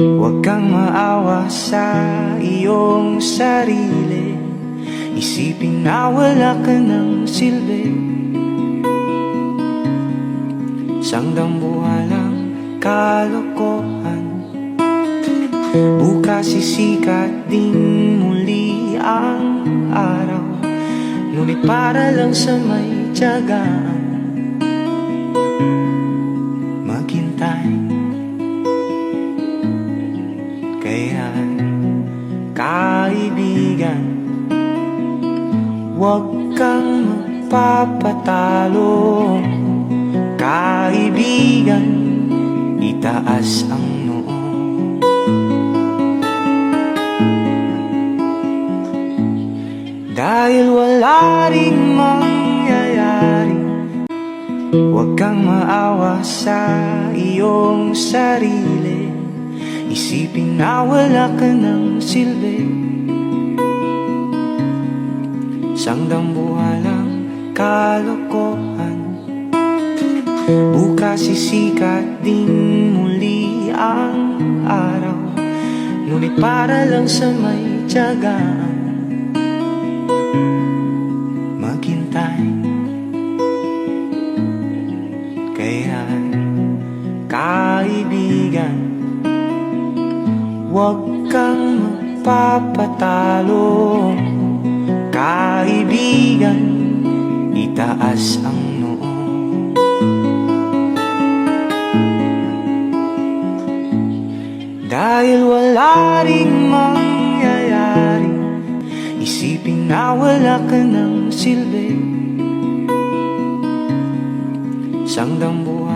Huwag kang maawa sa iyong sarili. Isipin na wala ka ng silbi. Isang dambuhalang kalokohan. Bukas sisikat din muli ang araw. Ngunit para lang sa may tiyagaan kaibigan. Huwag kang magpapatalo Kaibigan. Itaas ang noo. Dahil wala ring mangyayari Huwag kang maawa sa iyong sarili. Isipin na wala ka ng silbi Isang dambuhalang kalokohan. Bukas sisikat din muli ang araw. Ngunit para lang sa may tiyagaan Maghintay. Kaya kaibigan Huwag kang magpapatalo Kaibigan Itaas ang noo. Dahil wala ring mangyayari Isipin na wala ka ng silbi. Isang dambuhan